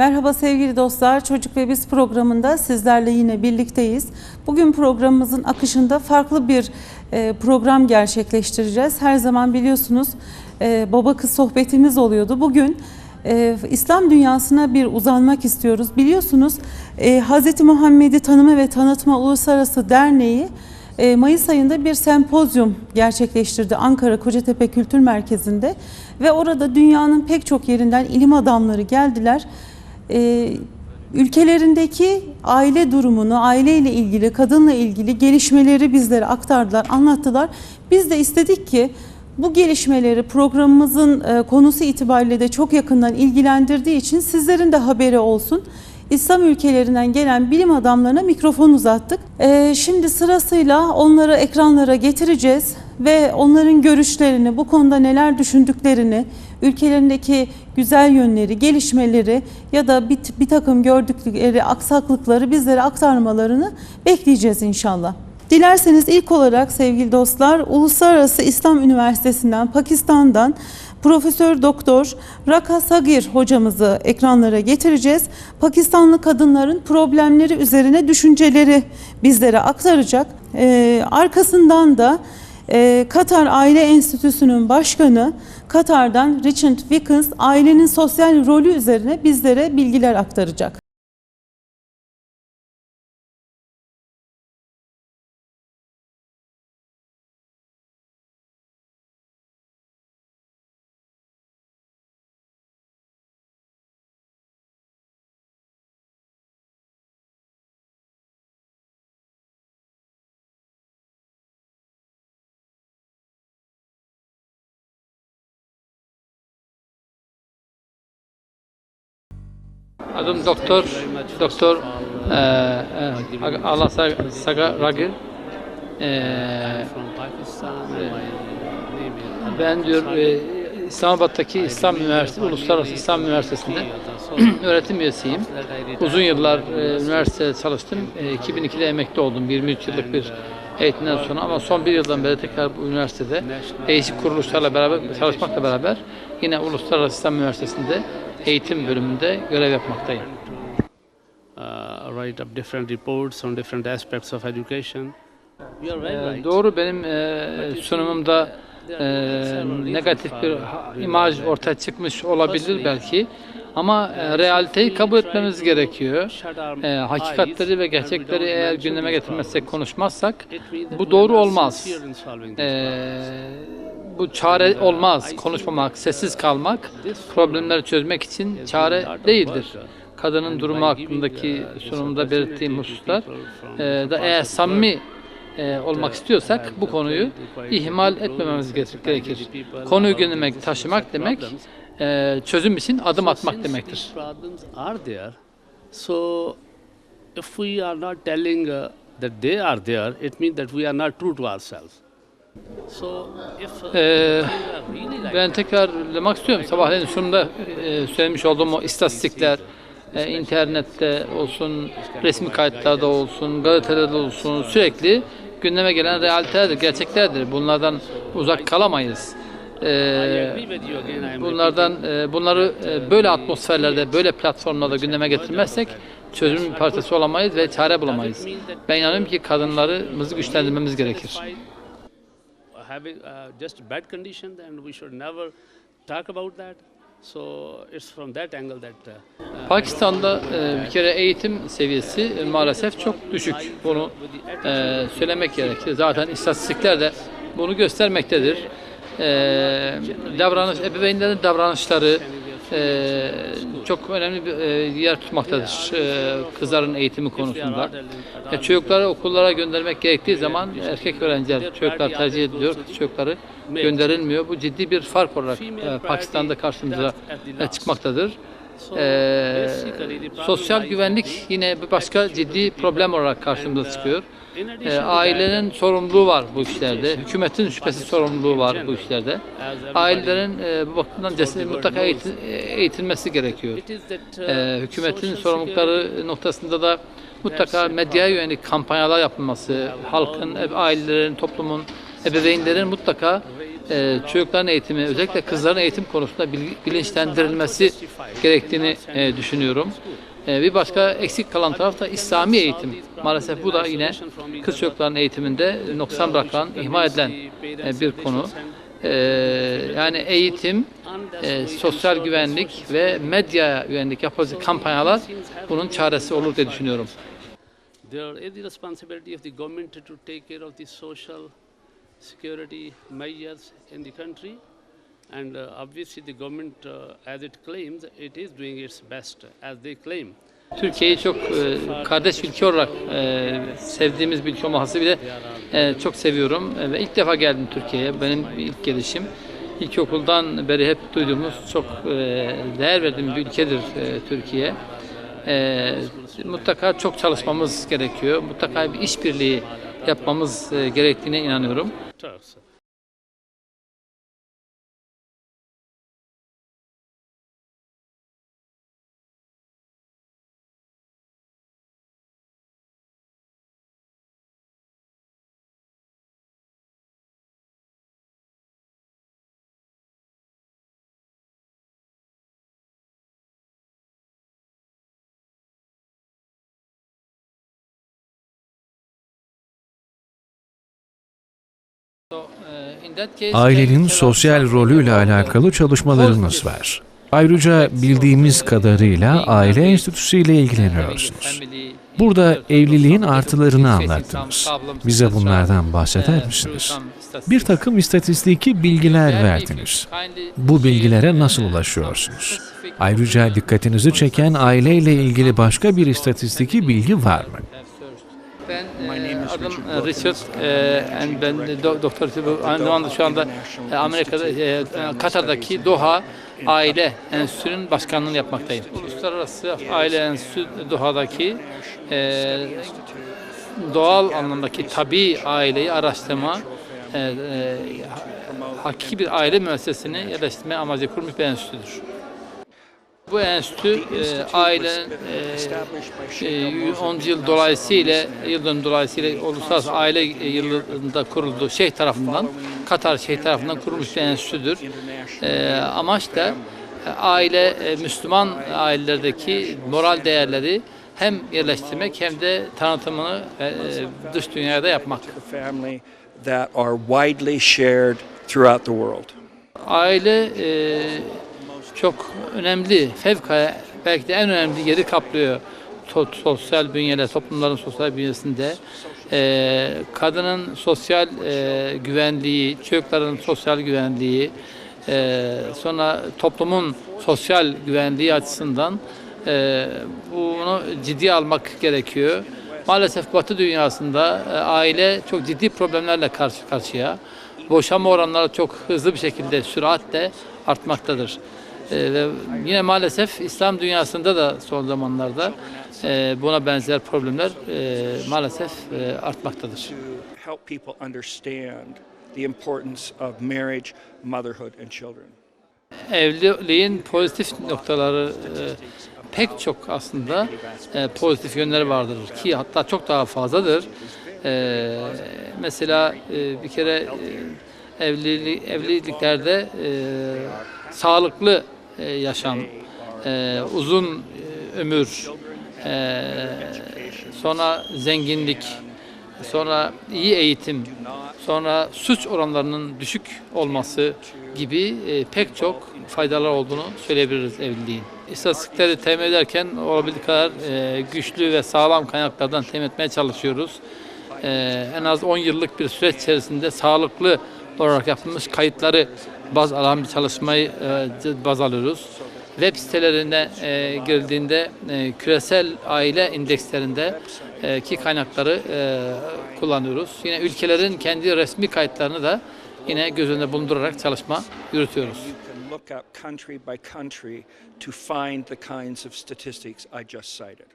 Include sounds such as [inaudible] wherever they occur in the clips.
Merhaba sevgili dostlar. Çocuk ve Biz programında sizlerle yine birlikteyiz. Bugün programımızın akışında farklı bir e, program gerçekleştireceğiz. Her zaman biliyorsunuz e, baba kız sohbetimiz oluyordu. Bugün e, İslam dünyasına bir uzanmak istiyoruz. Biliyorsunuz e, Hz. Muhammed'i Tanıma ve Tanıtma Uluslararası Derneği Mayıs ayında bir sempozyum gerçekleştirdi Ankara Kocatepe Kültür Merkezi'nde ve orada dünyanın pek çok yerinden ilim adamları geldiler. E, ülkelerindeki aile durumunu, aileyle ilgili, kadınla ilgili gelişmeleri bizlere aktardılar, anlattılar. Biz de istedik ki bu gelişmeleri programımızın e, konusu itibariyle de çok yakından ilgilendirdiği için sizlerin de haberi olsun. İslam ülkelerinden gelen bilim adamlarına mikrofon uzattık. Ee, şimdi sırasıyla onları ekranlara getireceğiz ve onların görüşlerini, bu konuda neler düşündüklerini, ülkelerindeki güzel yönleri, gelişmeleri ya da bir, bir takım gördükleri aksaklıkları bizlere aktarmalarını bekleyeceğiz inşallah. Dilerseniz ilk olarak sevgili dostlar Uluslararası İslam Üniversitesi'nden Pakistan'dan Profesör Doktor Raka Sagir hocamızı ekranlara getireceğiz. Pakistanlı kadınların problemleri üzerine düşünceleri bizlere aktaracak. Ee, arkasından da e, Katar Aile Enstitüsü'nün başkanı Katar'dan Richard Wickens ailenin sosyal rolü üzerine bizlere bilgiler aktaracak. Adım Doktor Doktor eee e, Allah Sa- Saga Ragil. Name is ben diyor e, İslamabad'daki İslam Üniversitesi Uluslararası İslam Üniversitesi'nde [clears throat] öğretim üyesiyim. Uzun yıllar e, üniversitede çalıştım. E, 2002'de emekli oldum. 23 yıllık bir eğitimden sonra ama son bir yıldan beri tekrar bu üniversitede değişik kuruluşlarla beraber çalışmakla beraber yine Uluslararası İslam Üniversitesi'nde eğitim bölümünde görev yapmaktayım. uh, write up different reports on different aspects of education. You are very Ee, right. Doğru benim e, sunumumda e, negatif bir imaj ortaya çıkmış olabilir belki ama e, realiteyi kabul etmemiz gerekiyor. E, hakikatleri ve gerçekleri eğer gündeme getirmezsek, konuşmazsak bu doğru olmaz. E, bu çare olmaz. Konuşmamak, sessiz kalmak problemleri çözmek için çare değildir. Kadının durumu hakkındaki sunumda belirttiğim hususlar e, da eğer samimi e, olmak istiyorsak bu konuyu ihmal etmememiz gerek- gerekir. Konuyu gündeme taşımak demek e, çözüm için adım atmak demektir. So, if we are not telling uh, that they are there, it means that we are not true to ourselves. Ee, Ben tekrarlamak istiyorum. Sabahleyin sunumda e, söylemiş olduğum o istatistikler, e, internette olsun, resmi kayıtlarda olsun, gazetelerde olsun sürekli gündeme gelen realitelerdir, gerçeklerdir. Bunlardan uzak kalamayız. Ee, am bunlardan e, bunları e, böyle atmosferlerde, böyle platformlarda gündeme getirmezsek çözüm bir parçası olamayız ve çare bulamayız. Ben inanıyorum ki kadınlarımızı güçlendirmemiz gerekir. Having uh, just bad condition, then we should never talk about that. So it's from that angle that uh, uh, Pakistan'da e, bir kere eğitim seviyesi e, maalesef çok düşük. Bunu e, söylemek gerekir. Zaten istatistikler de bunu göstermektedir. E, davranış, ebeveynlerin davranışları e, çok önemli bir e, yer tutmaktadır e, kızların eğitimi konusunda. E, çocukları okullara göndermek gerektiği zaman erkek öğrenciler, çocuklar tercih ediliyor, çocukları gönderilmiyor. Bu ciddi bir fark olarak e, Pakistan'da karşımıza e, çıkmaktadır. Ee, sosyal güvenlik yine bir başka ciddi problem olarak karşımıza çıkıyor. Ee, ailenin sorumluluğu var bu işlerde. Hükümetin şüphesiz sorumluluğu var bu işlerde. Ailelerin e, bu bakımdan cesaret mutlaka eğitim, eğitilmesi gerekiyor. that uh, hükümetin sorumlulukları noktasında da mutlaka medyaya yönelik kampanyalar yapılması, halkın, e, ailelerin, toplumun, ebeveynlerin mutlaka e, çocukların eğitimi, özellikle kızların eğitim konusunda bil- bilinçlendirilmesi gerektiğini e, düşünüyorum. E, bir başka eksik kalan taraf da İslami eğitim. Maalesef bu da yine kız çocukların eğitiminde noksan bırakılan, ihmal edilen e, bir konu. E, yani eğitim, e, sosyal güvenlik ve medya güvenlik yapılacak kampanyalar bunun çaresi olur diye düşünüyorum. Security measures in the country. And uh, obviously, the government, uh, as it claims, it is doing its best, as they claim. Türkiye'yi çok e, kardeş ülke olarak e, sevdiğimiz bir ülke olması bile e, çok seviyorum. E, ve ilk defa geldim Türkiye'ye. Benim ilk gelişim. İlkokuldan beri hep duyduğumuz çok e, değer verdiğim bir ülkedir e, Türkiye. E, mutlaka çok çalışmamız gerekiyor. Mutlaka bir işbirliği yapmamız e, gerektiğine inanıyorum. Ailenin sosyal rolüyle alakalı çalışmalarınız var. Ayrıca bildiğimiz kadarıyla aile enstitüsüyle ilgileniyorsunuz. Burada evliliğin artılarını anlattınız. Bize bunlardan bahseder misiniz? Bir takım istatistiki bilgiler verdiniz. Bu bilgilere nasıl ulaşıyorsunuz? Ayrıca dikkatinizi çeken aileyle ilgili başka bir istatistiki bilgi var mı? Ben e, adım e, Richard e, and ben doktor aynı zamanda şu anda e, Amerika'da e, e, Katar'daki Doha Aile Enstitüsü'nün başkanlığını yapmaktayım. Uluslararası Aile Enstitüsü Doha'daki e, doğal anlamdaki tabi aileyi araştırma e, e, ha- hakiki bir aile müessesesini yerleştirme amacı kurmuş bir enstitüdür. Bu enstitü e, ailenin e, e, 10 yıl dolayısıyla yılın dolayısıyla uluslararası aile yılında kuruldu şey tarafından Katar şey tarafından kurulmuş bir enstitüdür. E, amaç da e, aile e, Müslüman ailelerdeki moral değerleri hem yerleştirmek hem de tanıtımını e, e, dış dünyada yapmak. Aile e, çok önemli, fevkalade belki de en önemli yeri kaplıyor sosyal bünyeler, toplumların sosyal bünyesinde. E, kadının sosyal e, güvenliği, çocukların sosyal güvenliği, e, sonra toplumun sosyal güvenliği açısından e, bunu ciddiye almak gerekiyor. Maalesef Batı dünyasında e, aile çok ciddi problemlerle karşı karşıya. Boşanma oranları çok hızlı bir şekilde süratle artmaktadır. E, ve yine maalesef İslam dünyasında da son zamanlarda e, buna benzer problemler e, maalesef e, artmaktadır. Evliliğin pozitif noktaları e, pek çok aslında e, pozitif yönleri vardır ki hatta çok daha fazladır. E, mesela e, bir kere e, evlilik, evliliklerde e, sağlıklı e, yaşam, e, uzun e, ömür, sonra zenginlik, sonra iyi eğitim, sonra suç oranlarının düşük olması gibi pek çok faydalar olduğunu söyleyebiliriz evliliğin. İstatistikleri temin ederken olabildiği kadar güçlü ve sağlam kaynaklardan temin etmeye çalışıyoruz. En az 10 yıllık bir süreç içerisinde sağlıklı olarak yapılmış kayıtları baz alan bir çalışmayı e, baz alıyoruz. Web sitelerine e, girildiğinde e, küresel aile indekslerinde e, ki kaynakları e, kullanıyoruz. Yine ülkelerin kendi resmi kayıtlarını da yine göz önünde bulundurarak çalışma yürütüyoruz. You can look up country by country to find the kinds of statistics I just cited.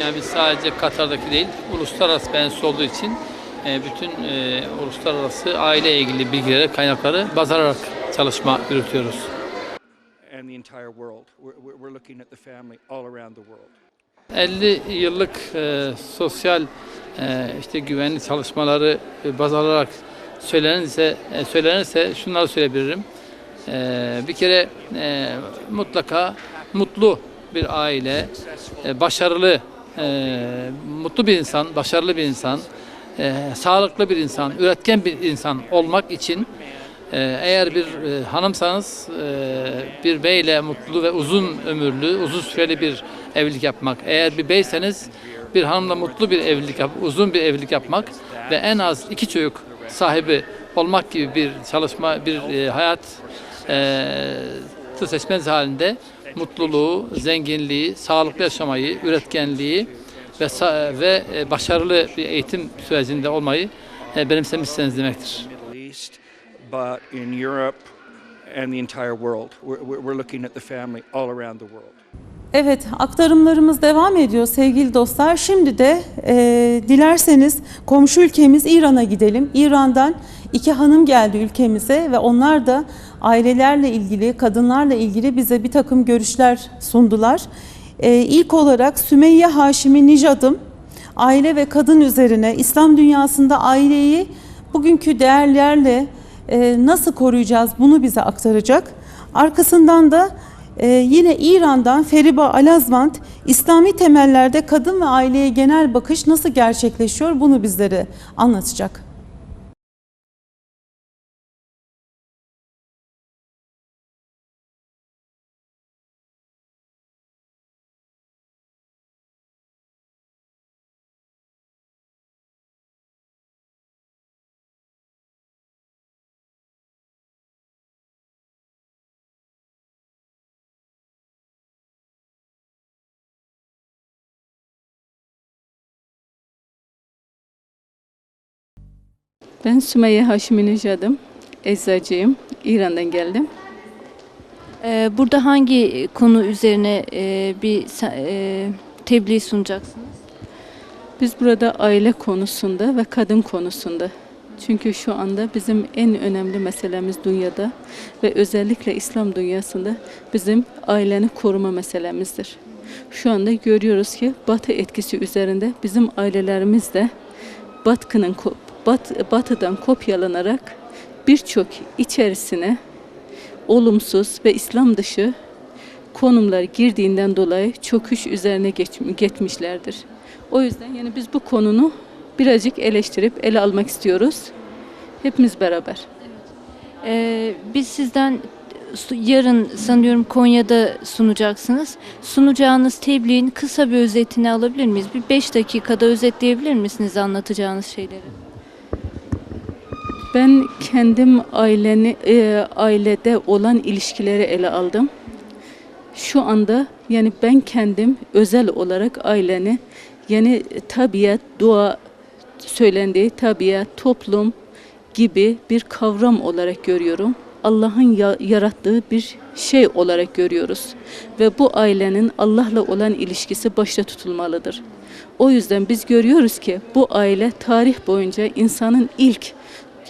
Yani biz sadece Katar'daki değil, uluslararası bir enstitü olduğu için bütün e, uluslararası aile ilgili bilgileri, kaynakları baz alarak çalışma yürütüyoruz. And the entire world. We're, looking at the family all around the world. 50 yıllık e, sosyal e, işte güvenlik çalışmaları e, baz alarak söylenirse, e, söylenirse şunları söyleyebilirim. E, bir kere e, mutlaka mutlu bir aile, e, başarılı, e, mutlu bir insan, başarılı bir insan, e, sağlıklı bir insan, üretken bir insan olmak için e, eğer bir e, hanımsanız e, bir beyle mutlu ve uzun ömürlü, uzun süreli bir evlilik yapmak. Eğer bir beyseniz bir hanımla mutlu bir evlilik yap, uzun bir evlilik yapmak ve en az iki çocuk sahibi olmak gibi bir çalışma, bir e, hayat e, seçmeniz halinde mutluluğu, zenginliği, sağlıklı yaşamayı, üretkenliği ve ve e, başarılı bir eğitim sürecinde olmayı e, benimsemişseniz demektir. Middle East, but in Europe and the entire world. We're, we're we're looking at the family all around the world. Evet, aktarımlarımız devam ediyor sevgili dostlar. Şimdi de e, dilerseniz komşu ülkemiz İran'a gidelim. İran'dan iki hanım geldi ülkemize ve onlar da ailelerle ilgili, kadınlarla ilgili bize bir takım görüşler sundular. E, ilk olarak Sümeyye Haşimi Nijad'ım aile ve kadın üzerine İslam dünyasında aileyi bugünkü değerlerle e, nasıl koruyacağız bunu bize aktaracak. Arkasından da ee, yine İran'dan Feriba Alazvant İslami temellerde kadın ve aileye genel bakış nasıl gerçekleşiyor bunu bizlere anlatacak. Ben Sümeyye Haşimi Nijad'ım. Eczacıyım. İran'dan geldim. Ee, Burada hangi konu üzerine e, bir e, tebliğ sunacaksınız? Biz burada aile konusunda ve kadın konusunda. Çünkü şu anda bizim en önemli meselemiz dünyada ve özellikle İslam dünyasında bizim aileni koruma meselemizdir. Şu anda görüyoruz ki Batı etkisi üzerinde bizim ailelerimiz de Batı'nın Bat, Batı'dan kopyalanarak birçok içerisine olumsuz ve İslam dışı konumlar girdiğinden dolayı çöküş üzerine geç, geçmişlerdir. O yüzden yani biz bu konunu birazcık eleştirip ele almak istiyoruz. Hepimiz beraber. Ee, Biz sizden yarın sanıyorum Konya'da sunacaksınız. Sunacağınız tebliğin kısa bir özetini alabilir miyiz? Bir beş dakikada özetleyebilir misiniz anlatacağınız şeyleri? Ben kendim aileni e, ailede olan ilişkileri ele aldım. Şu anda yani ben kendim özel olarak aileni yani tabiat, dua söylendiği tabiat, toplum gibi bir kavram olarak görüyorum. Allah'ın ya- yarattığı bir şey olarak görüyoruz. Ve bu ailenin Allah'la olan ilişkisi başta tutulmalıdır. O yüzden biz görüyoruz ki bu aile tarih boyunca insanın ilk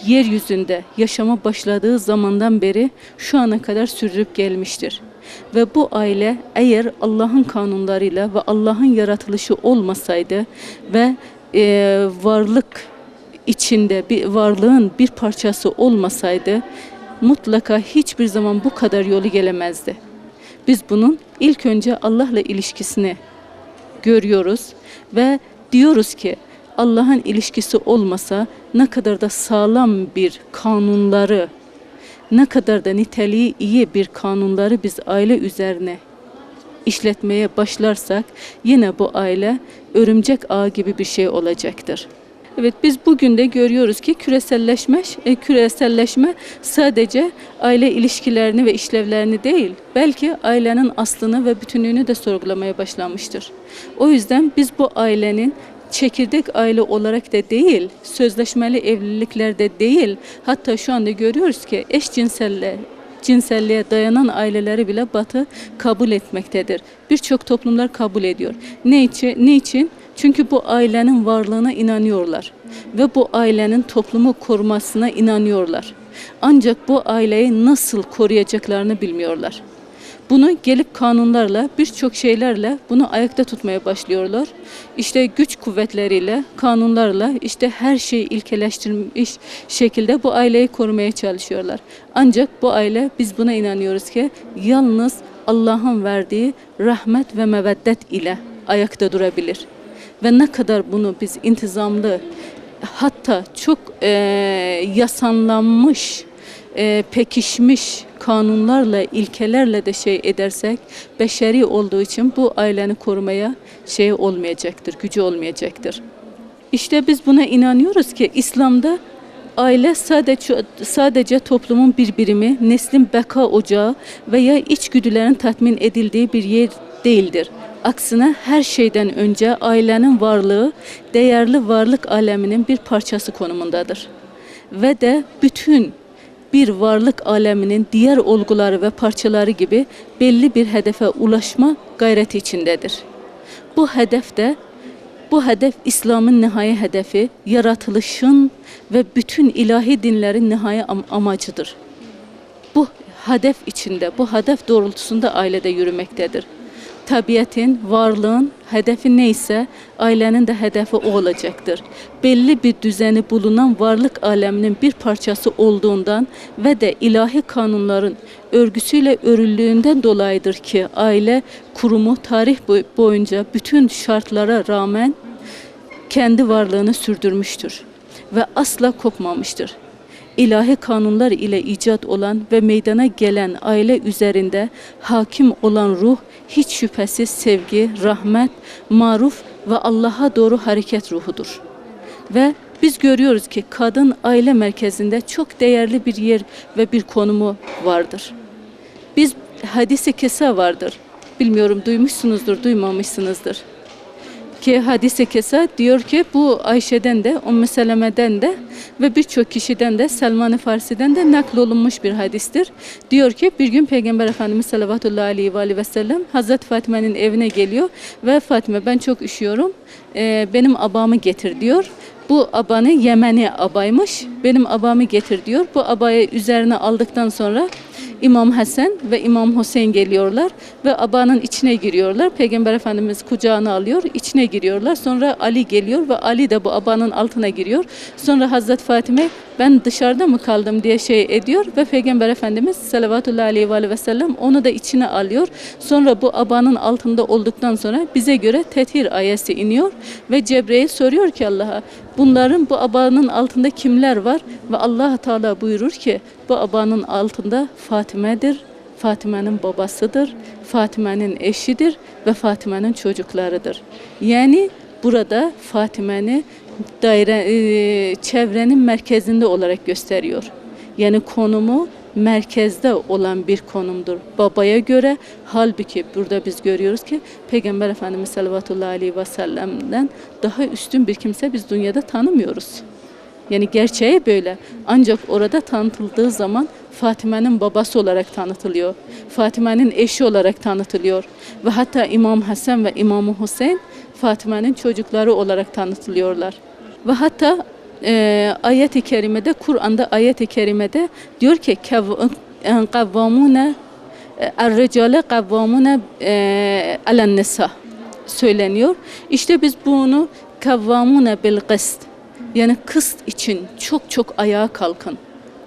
yeryüzünde yaşama başladığı zamandan beri şu ana kadar sürdürüp gelmiştir. Ve bu aile eğer Allah'ın kanunlarıyla ve Allah'ın yaratılışı olmasaydı ve e, varlık içinde bir varlığın bir parçası olmasaydı mutlaka hiçbir zaman bu kadar yolu gelemezdi. Biz bunun ilk önce Allah'la ilişkisini görüyoruz ve diyoruz ki Allah'ın ilişkisi olmasa ne kadar da sağlam bir kanunları, ne kadar da niteliği iyi bir kanunları biz aile üzerine işletmeye başlarsak yine bu aile örümcek ağ gibi bir şey olacaktır. Evet biz bugün de görüyoruz ki küreselleşme, e, küreselleşme sadece aile ilişkilerini ve işlevlerini değil, belki ailenin aslını ve bütünlüğünü de sorgulamaya başlamıştır. O yüzden biz bu ailenin çekirdek aile olarak da değil, sözleşmeli evliliklerde değil, hatta şu anda görüyoruz ki eşcinselle cinselliğe dayanan aileleri bile Batı kabul etmektedir. Birçok toplumlar kabul ediyor. Ne için? Niçin? Çünkü bu ailenin varlığına inanıyorlar ve bu ailenin toplumu korumasına inanıyorlar. Ancak bu aileyi nasıl koruyacaklarını bilmiyorlar. Bunu gelip kanunlarla, birçok şeylerle bunu ayakta tutmaya başlıyorlar. İşte güç kuvvetleriyle, kanunlarla, işte her şeyi ilkeleştirmiş şekilde bu aileyi korumaya çalışıyorlar. Ancak bu aile biz buna inanıyoruz ki yalnız Allah'ın verdiği rahmet ve meveddet ile ayakta durabilir. Ve ne kadar bunu biz intizamlı hatta çok e, yasanlanmış, e, pekişmiş kanunlarla, ilkelerle de şey edersek beşeri olduğu için bu aileni korumaya şey olmayacaktır, gücü olmayacaktır. İşte biz buna inanıyoruz ki İslam'da aile sadece sadece toplumun bir birimi, neslin beka ocağı veya içgüdülerin tatmin edildiği bir yer değildir. Aksine her şeyden önce ailenin varlığı değerli varlık aleminin bir parçası konumundadır. Ve de bütün bir varlık aleminin diğer olguları ve parçaları gibi belli bir hedefe ulaşma gayreti içindedir. Bu hedef de bu hedef İslam'ın nihai hedefi, yaratılışın ve bütün ilahi dinlerin nihai am- amacıdır. Bu hedef içinde, bu hedef doğrultusunda ailede yürümektedir. Tabiatin, varlığın hedefi neyse ailenin de hedefi o olacaktır. Belli bir düzeni bulunan varlık aleminin bir parçası olduğundan ve de ilahi kanunların örgüsüyle örüldüğünden dolayıdır ki aile kurumu tarih boy- boyunca bütün şartlara rağmen kendi varlığını sürdürmüştür ve asla kopmamıştır. İlahi kanunlar ile icat olan ve meydana gelen aile üzerinde hakim olan ruh hiç şüphesiz sevgi, rahmet, maruf ve Allah'a doğru hareket ruhudur. Ve biz görüyoruz ki kadın aile merkezinde çok değerli bir yer ve bir konumu vardır. Biz hadisi kesa vardır. Bilmiyorum duymuşsunuzdur, duymamışsınızdır ki hadise kesa diyor ki bu Ayşe'den de Ümmü Seleme'den de ve birçok kişiden de Selman-ı Farsi'den de naklolunmuş bir hadistir. Diyor ki bir gün Peygamber Efendimiz sallallahu aleyhi ve aleyhi ve sellem Hazreti Fatime'nin evine geliyor ve Fatime ben çok üşüyorum eee, benim abamı getir diyor. Bu abanı Yemeni abaymış. Benim abamı getir diyor. Bu abayı üzerine aldıktan sonra İmam Hasan ve İmam Hüseyin geliyorlar ve abanın içine giriyorlar. Peygamber Efendimiz kucağına alıyor, içine giriyorlar. Sonra Ali geliyor ve Ali de bu abanın altına giriyor. Sonra Hazreti Fatime ben dışarıda mı kaldım diye şey ediyor ve Peygamber Efendimiz sallallahu aleyhi ve sellem onu da içine alıyor. Sonra bu abanın altında olduktan sonra bize göre tethir ayeti iniyor ve Cebrail soruyor ki Allah'a bunların bu abanın altında kimler var ve Allah Teala buyurur ki bu abanın altında Fatime'dir. Fatime'nin babasıdır, Fatime'nin eşidir ve Fatime'nin çocuklarıdır. Yani burada Fatime'ni daire e, çevrenin merkezinde olarak gösteriyor. Yani konumu merkezde olan bir konumdur babaya göre. Halbuki burada biz görüyoruz ki Peygamber Efendimiz sallallahu aleyhi ve sellem'den daha üstün bir kimse biz dünyada tanımıyoruz. Yani gerçeği böyle. Ancak orada tanıtıldığı zaman Fatime'nin babası olarak tanıtılıyor. Fatime'nin eşi olarak tanıtılıyor. Ve hatta İmam Hasan ve İmam Hüseyin Fatime'nin çocukları olarak tanıtılıyorlar. Ve hatta e, ayet-i kerimede, Kur'an'da ayet-i kerimede diyor ki "Kev- e, kavvamune Er-ricale kavvamune e, alen söyleniyor. İşte biz bunu kavvamune bil kıst yani kıst için çok çok ayağa kalkın.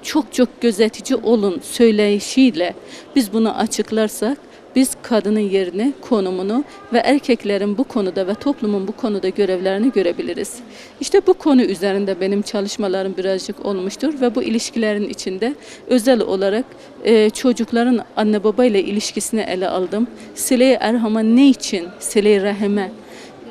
Çok çok gözetici olun söyleyişiyle biz bunu açıklarsak biz kadının yerini, konumunu ve erkeklerin bu konuda ve toplumun bu konuda görevlerini görebiliriz. İşte bu konu üzerinde benim çalışmalarım birazcık olmuştur ve bu ilişkilerin içinde özel olarak e, çocukların anne baba ile ilişkisini ele aldım. Sile-i Erham'a ne için Sile-i Rahim'e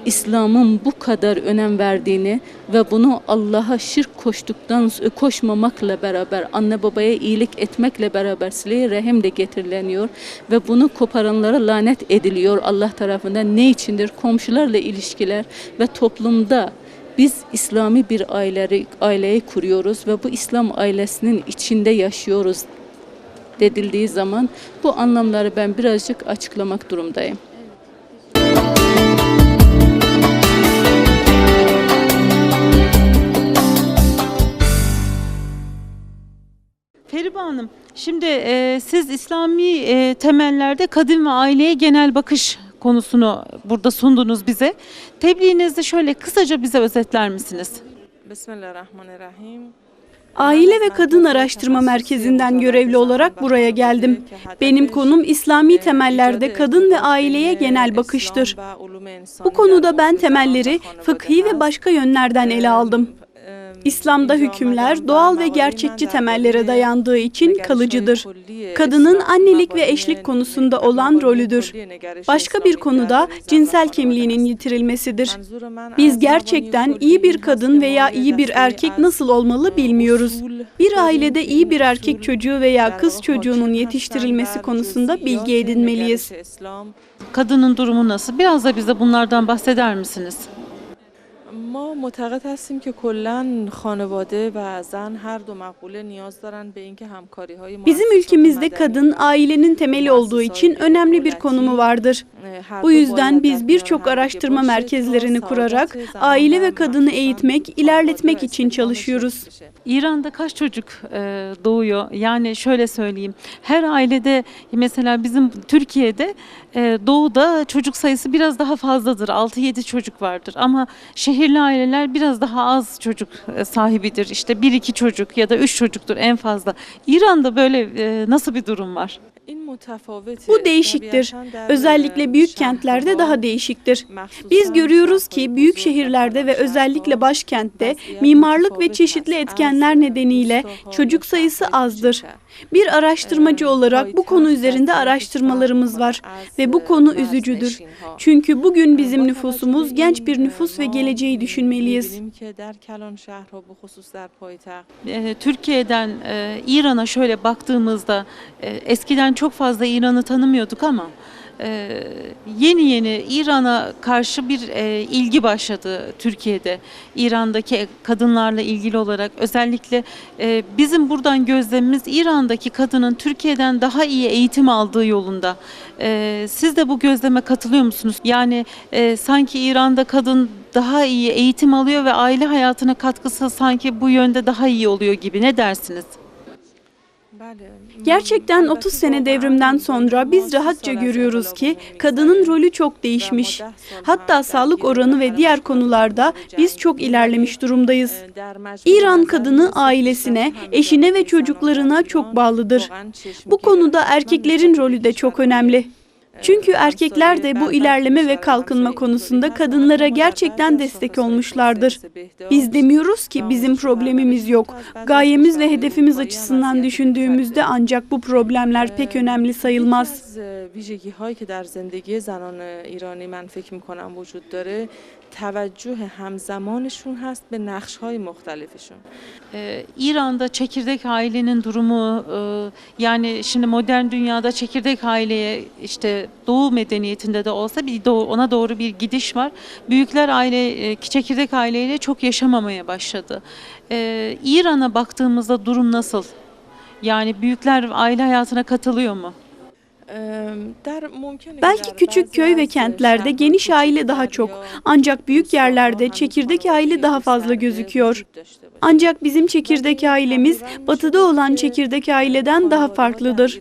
İslam'ın bu kadar önem verdiğini ve bunu Allah'a şirk koştuktan koşmamakla beraber anne babaya iyilik etmekle beraber sile rahim de getirileniyor ve bunu koparanlara lanet ediliyor Allah tarafından. Ne içindir? Komşularla ilişkiler ve toplumda biz İslami bir aileyi, aileyi kuruyoruz ve bu İslam ailesinin içinde yaşıyoruz dedildiği zaman bu anlamları ben birazcık açıklamak durumdayım. Feriba Hanım, Şimdi e, siz İslami e, temellerde kadın ve aileye genel bakış konusunu burada sundunuz bize. Tebliğinizde şöyle kısaca bize özetler misiniz? Bismillahirrahmanirrahim. Aile ve Kadın Araştırma Merkezi'nden görevli olarak buraya geldim. Benim konum İslami temellerde kadın ve aileye genel bakıştır. Bu konuda ben temelleri fıkhi ve başka yönlerden ele aldım. İslam'da hükümler doğal ve gerçekçi temellere dayandığı için kalıcıdır. Kadının annelik ve eşlik konusunda olan rolüdür. Başka bir konuda cinsel kimliğinin yitirilmesidir. Biz gerçekten iyi bir kadın veya iyi bir erkek nasıl olmalı bilmiyoruz. Bir ailede iyi bir erkek çocuğu veya kız çocuğunun yetiştirilmesi konusunda bilgi edinmeliyiz. Kadının durumu nasıl? Biraz da bize bunlardan bahseder misiniz? ما معتقد هستیم که کلا خانواده و زن هر دو مقوله نیاز دارن به اینکه همکاری های Bizim ülkemizde kadın ailenin temeli olduğu için önemli bir konumu vardır. Bu yüzden biz birçok araştırma merkezlerini kurarak aile ve kadını eğitmek, ilerletmek için çalışıyoruz. İran'da kaç çocuk e, doğuyor? Yani şöyle söyleyeyim. Her ailede mesela bizim Türkiye'de e, doğuda çocuk sayısı biraz daha fazladır. 6-7 çocuk vardır. Ama şehirli aileler biraz daha az çocuk e, sahibidir. İşte 1-2 çocuk ya da 3 çocuktur en fazla. İran'da böyle e, nasıl bir durum var? Bu değişiktir. Özellikle büyük kentlerde daha değişiktir. Biz görüyoruz ki büyük şehirlerde ve özellikle başkentte mimarlık ve çeşitli etkenler nedeniyle çocuk sayısı azdır. Bir araştırmacı olarak bu konu üzerinde araştırmalarımız var ve bu konu üzücüdür. Çünkü bugün bizim nüfusumuz genç bir nüfus ve geleceği düşünmeliyiz. E, Türkiye'den e, İran'a şöyle baktığımızda e, eskiden çok fazla İran'ı tanımıyorduk ama e, yeni yeni İran'a karşı bir e, ilgi başladı Türkiye'de. İran'daki kadınlarla ilgili olarak özellikle e, bizim buradan gözlemimiz İran'daki kadının Türkiye'den daha iyi eğitim aldığı yolunda. E, siz de bu gözleme katılıyor musunuz? Yani e, sanki İran'da kadın daha iyi eğitim alıyor ve aile hayatına katkısı sanki bu yönde daha iyi oluyor gibi. Ne dersiniz? Gerçekten 30 sene devrimden sonra biz rahatça görüyoruz ki kadının rolü çok değişmiş. Hatta sağlık oranı ve diğer konularda biz çok ilerlemiş durumdayız. İran kadını ailesine, eşine ve çocuklarına çok bağlıdır. Bu konuda erkeklerin rolü de çok önemli. Çünkü erkekler de bu ilerleme ve kalkınma konusunda kadınlara gerçekten destek olmuşlardır. Biz demiyoruz ki bizim problemimiz yok. Gayemiz ve hedefimiz açısından düşündüğümüzde ancak bu problemler pek önemli sayılmaz. ویژگی هایی که در زندگی زنان ایرانی من فکر میکنم وجود داره توجه همزمانشون هست به نقش های مختلفشون Ee, İran'da çekirdek ailenin durumu e, yani şimdi modern dünyada çekirdek aileye işte Doğu medeniyetinde de olsa bir doğu, ona doğru bir gidiş var. Büyükler aile e, çekirdek aileyle çok yaşamamaya başladı. Ee, İran'a baktığımızda durum nasıl? Yani büyükler aile hayatına katılıyor mu? Belki küçük köy ve kentlerde geniş aile daha çok. Ancak büyük yerlerde çekirdek aile daha fazla gözüküyor. Ancak bizim çekirdek ailemiz batıda olan çekirdek aileden daha farklıdır.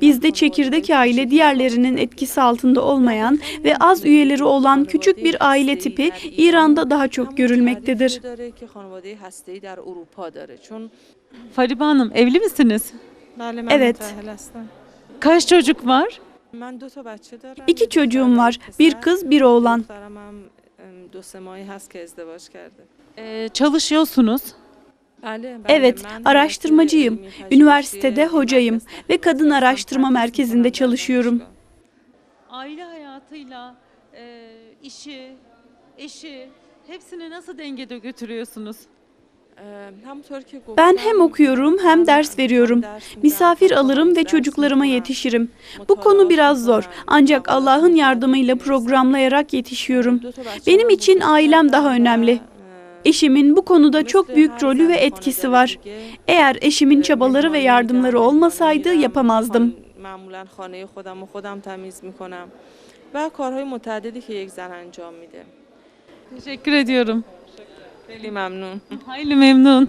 Bizde çekirdek aile diğerlerinin etkisi altında olmayan ve az üyeleri olan küçük bir aile tipi İran'da daha çok görülmektedir. Fariba Hanım evli misiniz? Evet. Kaç çocuk var? İki çocuğum var. Bir kız, bir oğlan. Ee, çalışıyorsunuz. Evet, araştırmacıyım. Üniversitede hocayım ve kadın araştırma merkezinde çalışıyorum. Aile hayatıyla e, işi, eşi hepsini nasıl dengede götürüyorsunuz? Ben hem okuyorum hem ders veriyorum. Misafir alırım ve çocuklarıma yetişirim. Bu konu biraz zor ancak Allah'ın yardımıyla programlayarak yetişiyorum. Benim için ailem daha önemli. Eşimin bu konuda çok büyük rolü ve etkisi var. Eğer eşimin çabaları ve yardımları olmasaydı yapamazdım. معمولا خانه خودم و خودم تمیز میکنم و کارهای متعددی که یک زن انجام میده Teşekkür ediyorum. خیلی ممنون Hayli memnun.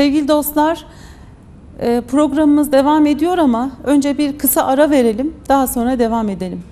Sevgili dostlar, e, programımız devam ediyor ama önce bir kısa ara verelim, daha sonra devam edelim.